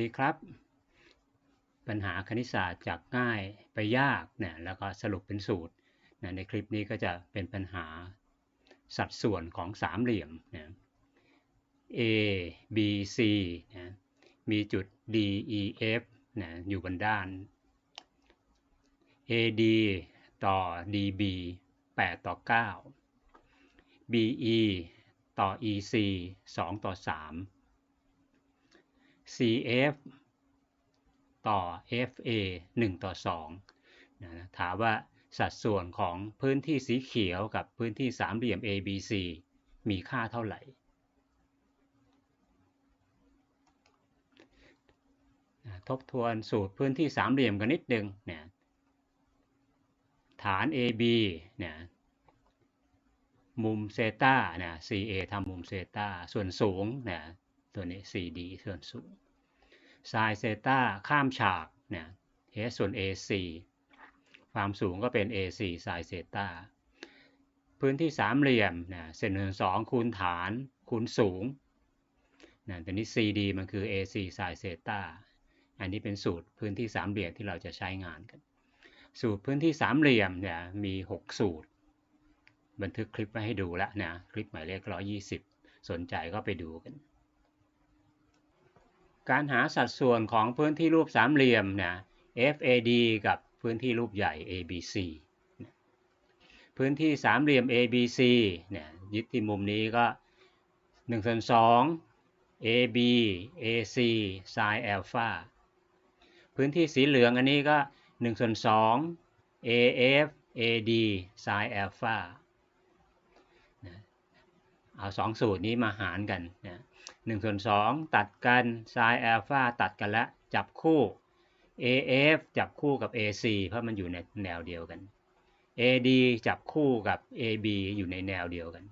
ดีครับ ปัญหาคณิตศาสตร์จากง่ายไปยากเนี่ยแล้วก็สรุปเป็นสูตรนะในคลิปนี้ก็จะเป็นปัญหาสัดส่วนของสามเหลี่ยมนะ A B C นะมีจุด D E F นะอยู่บนด้าน AD ต่อ DB 8 ต่อ 9 BE ต่อ EC 2 ต่อ 3 CF ต่อ FA 1 ต่อ2นะถามว่าสัดส่วนของพื้นที่สีเขียวกับพื้นที่สามเหลี่ยม ABC มีค่าเท่าไหร่ ทบทวนสูตรพื้นที่สามเหลี่ยมกันนิดนึงเนี่ยฐาน AB เนี่ยมุมเซตาเนี่ย CA ทำมุมเซตาส่วนสูงเนี่ย ตัวนี้ CD ส่วนสูงไซเซต้าข้ามฉากเนี่ย H ส่วน AC ความสูงก็เป็น AC ไซเซต้าพื้นที่สามเหลี่ยมนะเศษหนึ่งสองคูณฐานคูณสูงนะแต่นี้ CD มันคือ AC ไซเซต้าอันนี้เป็นสูตรพื้นที่สามเหลี่ยมที่เราจะใช้งานกัน สูตรพื้นที่สามเหลี่ยมเนี่ยมี 6 สูตร บันทึกคลิปไว้ให้ดูแล้วนะ คลิปหมายเลข120 สนใจก็ไปดูกัน การหาสัดส่วนของพื้นที่รูปสามเหลี่ยมนะ FAD กับพื้นที่รูปใหญ่ ABC พื้นที่สามเหลี่ยม ABC เนี่ยยึดที่มุมนี้ก็1ส่วน2 AB AC sin alpha พื้นที่สีเหลืองอันนี้ก็1ส่วน2 AF AD sin alpha เอาสองสูตรนี้มาหารกันนะหนึ่งส่วนสองตัดกัน sin alpha ตัดกันแล้วจับคู่ AF จับคู่กับ AC เพราะมันอยู่ในแนวเดียวกัน AD จับคู่กับ AB อยู่ในแนวเดียวกัน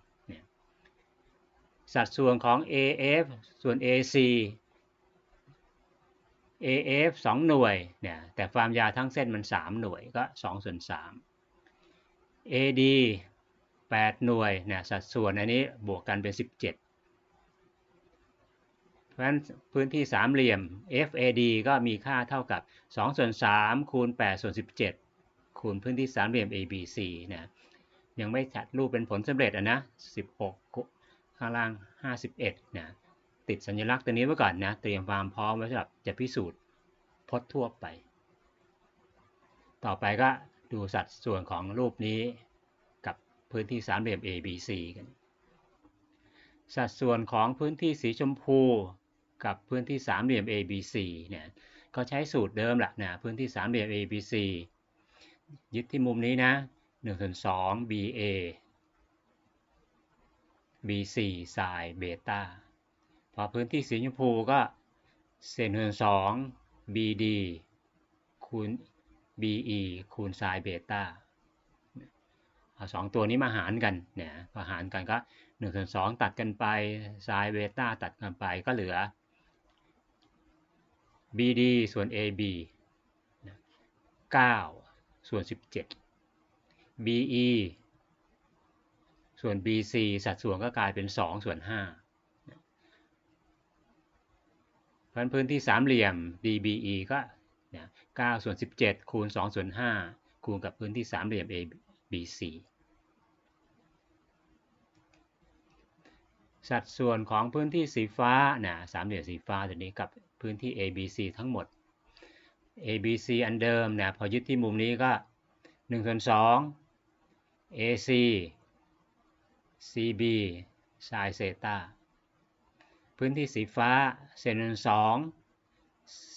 สัดส่วนของ AF ส่วน AC AF 2 หน่วยเนี่ยแต่ความยาวทั้งเส้นมัน 3 หน่วยก็2ส่วน3 AD 8 หน่วยเนี่ยสัดส่วนอันนี้บวกกันเป็น 17เพราะฉะนั้นพื้นที่สามเหลี่ยม FAD ก็มีค่าเท่ากับ2ส่วน3คูณ8ส่วน17 คูณพื้นที่สามเหลี่ยม ABC นะยังไม่จัดรูปเป็นผลสำเร็จอะนะ16 ข้างล่าง 51นะติดสัญลักษณ์ตัวนี้ไว้ก่อนนะ เตรียมความพร้อมไว้สำหรับจะพิสูจน์พจน์ทั่วไป ต่อไปก็ดูสัดส่วนของรูปนี้ พื้นที่สามเหลี่ยม ABC กัน สัดส่วนของพื้นที่สีชมพูกับพื้นที่สามเหลี่ยม ABC เนี่ยก็ใช้สูตรเดิมแหละนะพื้นที่สามเหลี่ยม ABC ยึดที่มุมนี้นะ1ส่วน2 BA BC ไซน์เบต้าพอพื้นที่สีชมพูก็เศษหนึ่งสอง BD คูณ BE คูณไซน์เบต้า เอาสองตัวนี้มาหารกันเนี่ยพอหารกันก็1ส่วน2ตัดกันไปไซน์เบต้าตัดกันไปก็เหลือ BD ส่วน AB 9ส่วน 17 BE ส่วน BC สัดส่วนก็กลายเป็น 2 ส่วน5พราะพื้นที่สามเหลี่ยม DBE ก็เนี่ย9ส่วน 17 คูณ 2 ส่วน 5 คูณกับพื้นที่สามเหลี่ยม ABC สัดส่วนของพื้นที่สีฟ้านะสามเหลี่ยมสีฟ้าตัวนี้กับพื้นที่ ABC ทั้งหมด ABC อันเดิมนะพอยึดที่มุมนี้ก็1ส่วน2 AC CB ไซเซตาพื้นที่สีฟ้าเศษหนึ่งสอง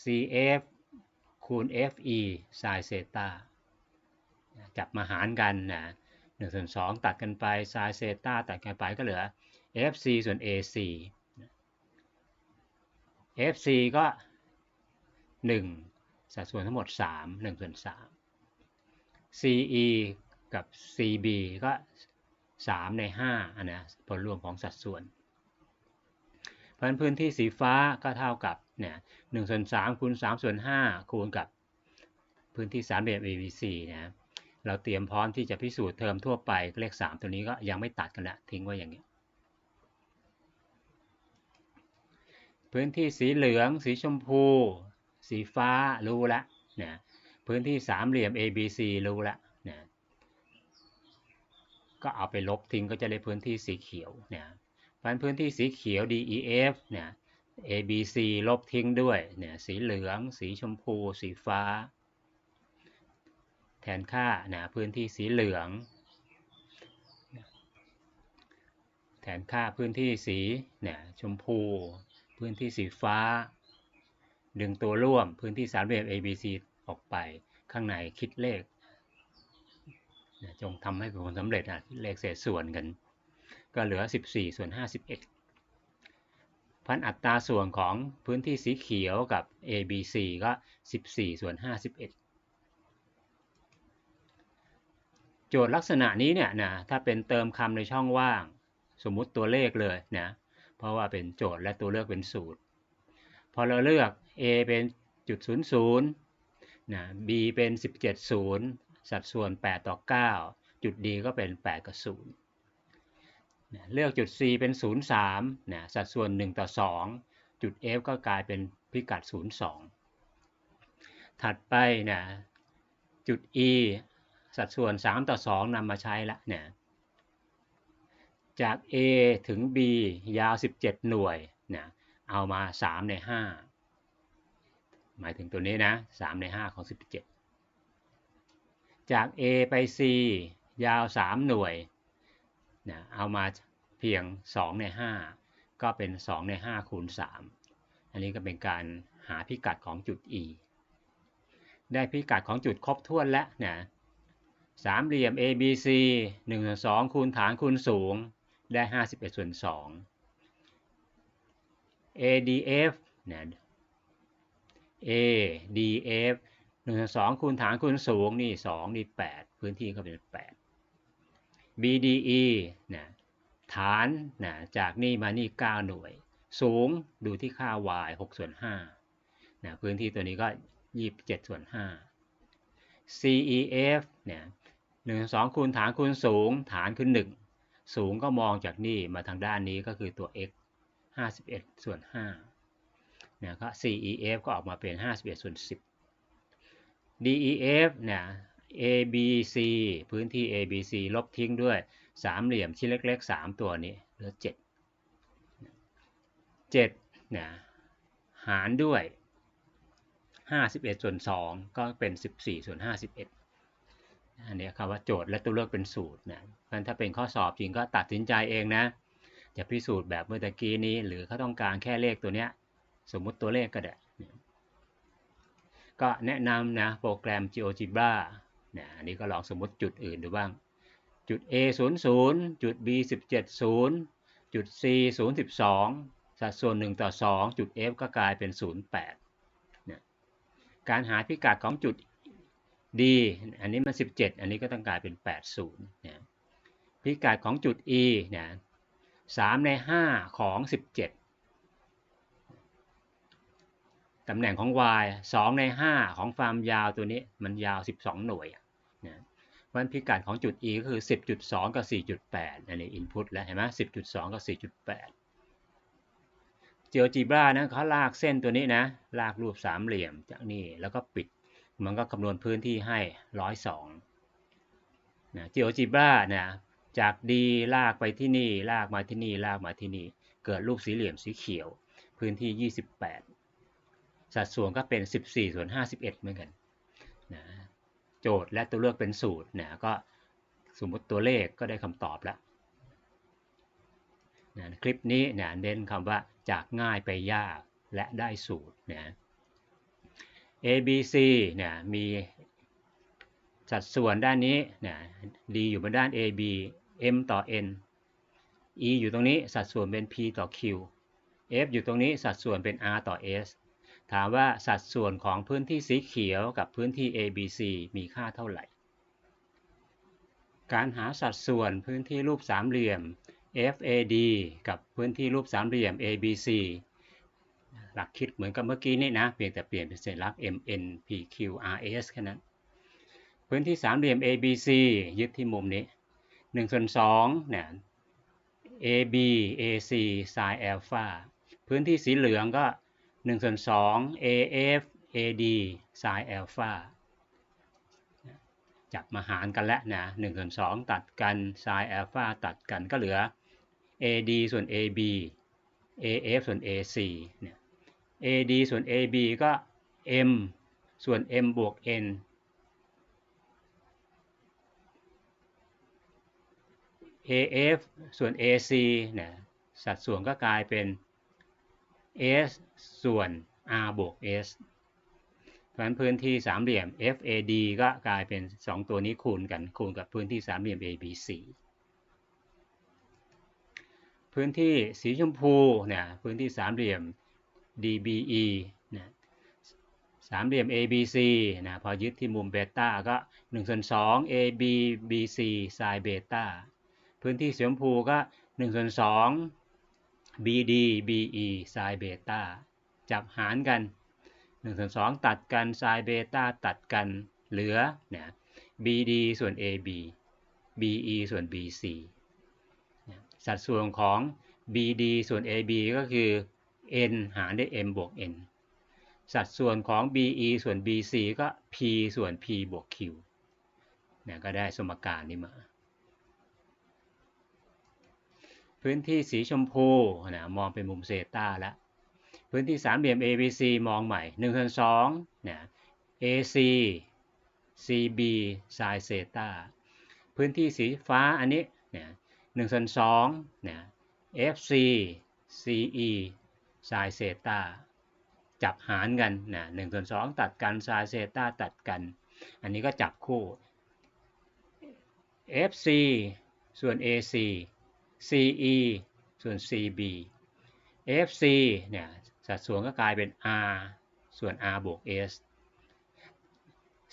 CF คูณ FE ไซน์เซตา จับมาหารกันนะหนึ่งส่วนสองตัดกันไปไซน์เซต้าตัดกันไปก็เหลือ FC ส่วน AC FC ก็ 1 สัดส่วนทั้งหมด 3 1ส่วน3 CE กับ CB ก็ 3 ใน5อันนะผลรวมของสัดส่วน เพราะพื้นที่สีฟ้าก็เท่ากับเนี่ยหนึ่งส่วนสามคูณสามส่วนห้าคูณกับพื้นที่สามเหลี่ยม ABC นะ เราเตรียมพร้อมที่จะพิสูจน์เทอมทั่วไปเลข 3 ตัวนี้ก็ยังไม่ตัดกันละทิ้งไว้อย่างนี้ พื้นที่สีเหลือง สีชมพู สีฟ้ารู้ละนะพื้นที่สามเหลี่ยม ABC รู้ละนะก็เอาไปลบทิ้งก็จะได้พื้นที่สีเขียวนะพราะพื้นที่สีเขียว DEF เนี่ย ABC ลบทิ้งด้วยเนี่ยสีเหลือง สีชมพู สีฟ้า แทนค่านะพื้นที่สีเหลือง แทนค่าพื้นที่สีเนี่ยชมพู พื้นที่สีฟ้า ดึงตัวร่วมพื้นที่สามเหลี่ยม ABC ออกไปข้างในคิดเลขจงทำให้เป็นผลสำเร็จนะเลขเศษส่วนกัน ก็เหลือ 14 ส่วน 51พันอัตราส่วนของพื้นที่สีเขียวกับ ABC ก็ 14 ส่วน 51 โจทย์ลักษณะนี้เนี่ยนะถ้าเป็นเติมคำในช่องว่าง สมมุติตัวเลขเลยนะเพราะว่าเป็นโจทย์และตัวเลือกเป็นสูตร พอเราเลือก A เป็นจุด00นะ B เป็น17 0สัดส่วน8ต่อ9จุด D ก็เป็น8กับ0นะเลือกจุด C เป็น0 3นะสัดส่วน1ต่อ2จุด F ก็กลายเป็นพิกัด0 2ถัดไปนะจุด E สัดส่วน 3 ต่อ 2นำมาใช้ละเนี่ยจาก A ถึง B ยาว 17 หน่วยเนะเอามา 3 ใน 5 หมายถึงตัวนี้นะ 3 ใน 5 ของ 17 จาก A ไป C ยาว 3 หน่วยเนะเอามาเพียง 2 ใน 5 ก็เป็น 2 ใน 5 คูณ 3 อันนี้ก็เป็นการหาพิกัดของจุด E ได้พิกัดของจุดครบถ้วนแล้วนะ สามเหลี่ยม ABC 1ส่วน2คูณฐานคูณสูงได้ 51ส่วน2 ADF นะ ADF 1ส่วน2คูณฐานคูณสูงนี่2นี่8พื้นที่ก็เป็น 8 BDE นะฐานนะจากนี่มานี่ 9 หน่วย สูงดูที่ค่า y 6ส่วน5นะพื้นที่ตัวนี้ก็ 27ส่วน5 CEF เนี่ย 1 2คูณฐานคูณสูง ฐานคือ1สูงก็มองจากนี่มาทางด้านนี้ก็คือตัว x 51 ส่วน5นะก็ CEF ก็ออกมาเป็น 51 ส่วน 10 DEF เนี่ย ABC พื้นที่ ABC ลบทิ้งด้วยสามเหลี่ยมชิ้นเล็ก ๆ 3 ตัวนี้เหลือ 7 7เนี่ยหารด้วย 51 ส่วน 2 ก็เป็น 14 ส่วน 51 อันนี้คำว่าโจทย์และตัวเลือกเป็นสูตรนะมันถ้าเป็นข้อสอบจริงก็ตัดสินใจเองนะจะพิสูจน์แบบเมื่อกี้นี้ หรือเขาต้องการแค่เลขตัวเนี้ยสมมุติตัวเลขก็ได้ก็แนะนำนะโปรแกรม GeoGebra นะอันนี้ก็ลองสมมติจุดอื่นดูบ้าง จุด A 0 0จุด B 17 0จุด C 0 12สัดส่วน 1 ต่อ 2 จุด F ก็กลายเป็น 0 8นะการหาพิกัดของจุด D อันนี้มัน 17 อันนี้ก็ต้องกลายเป็น 80นะพิกัดของจุด E นะ3ใน 5 ของ 17 ตำแหน่งของ y 2 ใน 5 ของความยาวตัวนี้มันยาว 12 หน่วยนะวันพิกัดของจุด e ก็คือ 10.2 กับ 4.8อันนี้ input แล้วเห็นไหม10.2 กับ 4.8 GeoGebra นะเขาลากเส้นตัวนี้นะ ลากรูปสามเหลี่ยมจากนี่แล้วก็ปิด มันก็คำนวณพื้นที่ให้ 102นะ GeoGebra นะจาก D ลากไปที่นี่ลากมาที่นี่ลากมาที่นี่ เกิดรูปสี่เหลี่ยมสีเขียว พื้นที่ 28 สัดส่วนก็เป็น 14ส่วน51 เหมือนกันนะโจทย์และตัวเลือกเป็นสูตรนะก็สมมติตัวเลขก็ได้คำตอบแล้วนะคลิปนี้นะเน้นคำว่าจากง่ายไปยากและได้สูตรนะ A B C เนี่ยมีสัดส่วนด้านนี้เนะดีอยู่บนด้าน A B M ต่อ N E อยู่ตรงนี้สัดส่วนเป็น P ต่อ Q F อยู่ตรงนี้สัดส่วนเป็น R ต่อ S ถามว่าสัดส่วนของพื้นที่สีเขียวกับพื้นที่ ABC มีค่าเท่าไหร่ การหาสัดส่วนพื้นที่รูปสามเหลี่ยม FAD กับพื้นที่รูปสามเหลี่ยม ABC หลักคิดเหมือนกับเมื่อกี้นี่นะ เพียงแต่เปลี่ยนเป็นสัญลักษณ์ MN PQ RS แค่นั้น พื้นที่สามเหลี่ยม ABC ยึดที่มุมนี้1ส่วน2เนี่ย AB AC sin alpha พื้นที่สีเหลืองก็1ส่วน2 AF AD sin alpha จับมาหารกันแล้วนะ1ส่วน2ตัดกัน sin alpha ตัดกันก็เหลือ AD ส่วน AB AF ส่วน AC เนี่ย AD ส่วน AB ก็ M ส่วน M บวก N AF ส่วน AC เนี่ยสัดส่วนก็กลายเป็น S ส่วน R บวก S เพราะฉะนั้นพื้นที่สามเหลี่ยม FAD ก็กลายเป็น 2 ตัวนี้คูณกันคูณกับพื้นที่สามเหลี่ยม ABC พื้นที่สีชมพูเนี่ยพื้นที่สามเหลี่ยม DBE นะสามเหลี่ยม ABC นะพอยึดที่มุมเบต้าก็1ส่วน2 AB BC sin เบต้าพื้นที่สีชมพูก็1ส่วน2 BD BE sin เบต้าจับหารกัน1ส่วน2ตัดกัน sin เบต้าตัดกันเหลือนี่ย BD ส่วน AB BE ส่วน BC สัดส่วนของ BD ส่วน AB ก็คือ n หารด้วย m บวก n สัดส่วนของ BE ส่วน BC ก็ P ส่วน P บวก Q เนี่ยก็ได้สมการนี้มา พื้นที่สีชมพูนะมองเป็นมุมเซตาแล้ว พื้นที่สามเหลี่ยม ABC มองใหม่1ส่วน2เนี่ย AC CB sin เซตาพื้นที่สีฟ้าอันนี้เนี่ย1ส่วน2เนี่ย FC CE ไซเซตาจับหารกันนะหนึ่งส่วนสองตัดกันไซเซตาตัดกัน อันนี้ก็จับคู่ FC ส่วน AC CE ส่วน CB FC เนี่ยสัดส่วนก็กลายเป็น R ส่วน R บวก S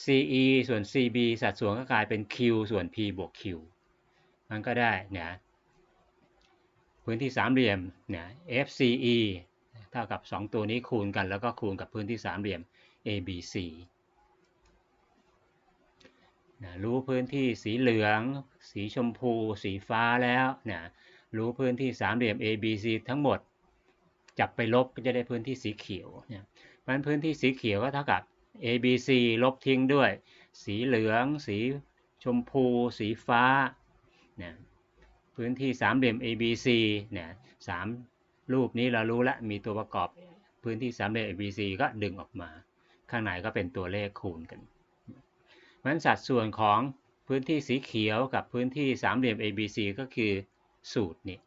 CE ส่วน CB สัดส่วนก็กลายเป็น Q ส่วน P บวก Q มันก็ได้เนี่ยพื้นที่สามเหลี่ยมเนี่ย FCE ท่ากับ 2 ตัวนี้คูณกันแล้วก็คูณกับพื้นที่สามเหลี่ยม ABC นะรู้พื้นที่สีเหลือง สีชมพู สีฟ้าแล้วนะรู้พื้นที่สามเหลี่ยม ABC ทั้งหมด จับไปลบก็จะได้พื้นที่สีเขียวเนี่ยมันพื้นที่สีเขียวก็เท่ากับ ABC ลบทิ้งด้วย สีเหลือง สีชมพู สีฟ้านี่ยพื้นที่สามเหลี่ยม ABC เนี่ยสาม รูปนี้เรารู้แล้วมีตัวประกอบพื้นที่สามเหลี่ยม ABC ก็ดึงออกมา ข้างในก็เป็นตัวเลขคูณกันมันสัดส่วนของพื้นที่สีเขียวกับพื้นที่สามเหลี่ยม ABC ก็คือสูตรนี้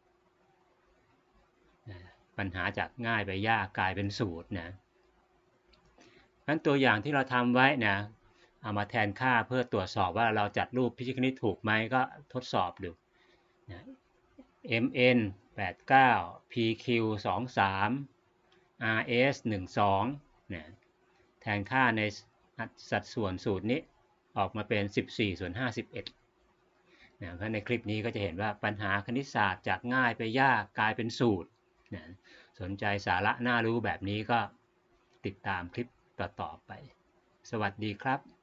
ปัญหาจากง่ายไปยากกลายเป็นสูตรนะนั้นตัวอย่างที่เราทำไว้นะเอามาแทนค่าเพื่อตรวจสอบว่าเราจัดรูปพิชิตคณิตถูกไหมก็ทดสอบดูนะ mn 89 pq 23 rs 12นะแทนค่าในสัดส่วนสูตรนี้ออกมาเป็น 14 ส่วน 51นะเพราะในคลิปนี้ก็จะเห็นว่าปัญหาคณิตศาสตร์จากง่ายไปยากกลายเป็นสูตรนะสนใจสาระน่ารู้แบบนี้ก็ติดตามคลิปต่อๆไป สวัสดีครับ